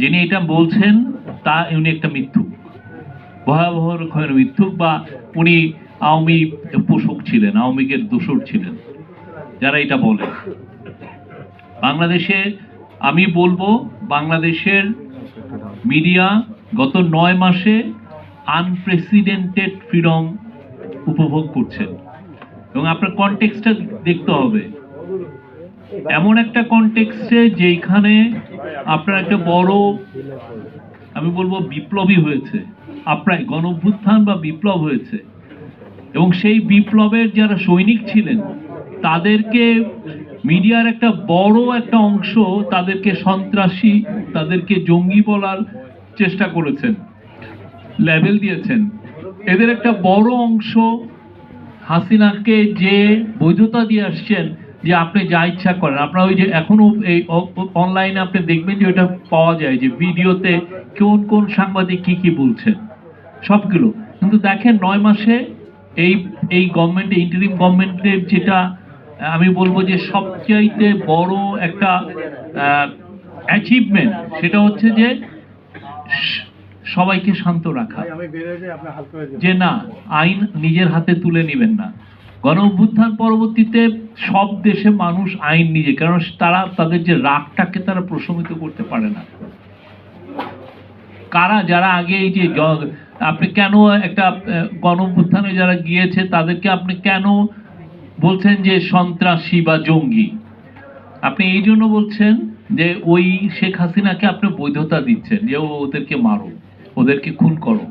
যিনি এটা বলছেন, তা উনি একটা মিথ্যুক। ভয়াবহ রকমের মিথ্যুক বা উনি আওয়ামী পোষক ছিলেন আওয়ামী দোসর ছিলেন, যারা এটা বলে। বাংলাদেশে, আমি বলব, বাংলাদেশের মিডিয়া গত নয় মাসে আনপ্রেসিডেন্টেড ফ্রিডম উপভোগ করছেন। এবং আপনার কনটেক্সটটা দেখতে হবে। এমন একটা কনটেক্সটে যেখানে আপনার একটা বড়, আমি বলব বিপ্লবী হয়েছে আপনার গণ বা বিপ্লব হয়েছে। এবং সেই বিপ্লবের যারা সৈনিক ছিলেন, তাদেরকে মিডিয়ার একটা বড় একটা অংশ তাদেরকে সন্ত্রাসী, তাদেরকে জঙ্গি বলার চেষ্টা করেছেন, লেভেল দিয়েছেন। এদের একটা বড় অংশ হাসিনাকে যে বৈধতা দিয়ে আসছেন যে আপনি যা ইচ্ছা করেন। আপনার ওই যে এখনও এই অনলাইনে আপনি দেখবেন যে ওটা পাওয়া যায় যে ভিডিওতে কোন কোন সাংবাদিক কি কি বলছেন। সবগুলো। কিন্তু দেখেন নয় মাসে এই এই গভর্নমেন্ট ইন্টারিম গভর্নমেন্টের যেটা আমি বলব যে সবচাইতে বড় একটা অ্যাচিভমেন্ট সেটা হচ্ছে যে সবাইকে শান্ত রাখা। যে না আইন নিজের হাতে তুলে নেবেন না। গণ অভ্যুত্থান পরবর্তীতে সব দেশে মানুষ আইন নিজে কারণ তারা তাদের যে রাগটাকে তারা প্রশমিত করতে পারে না। কারা যারা আগে এই যে আপনি কেন একটা গণ অভ্যুত্থানে যারা গিয়েছে, তাদেরকে আপনি কেন বলছেন যে সন্ত্রাসী বা জঙ্গি? আপনি এই জন্য বলছেন যে ওই শেখ হাসিনাকে আপনি বৈধতা দিচ্ছেন যে ওদেরকে মারো, ওদেরকে খুন করো।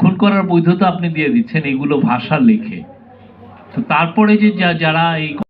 খুন করার বৈধতা আপনি দিয়ে দিচ্ছেন এগুলো ভাষা লেখে। তো তারপরে যে যারা এই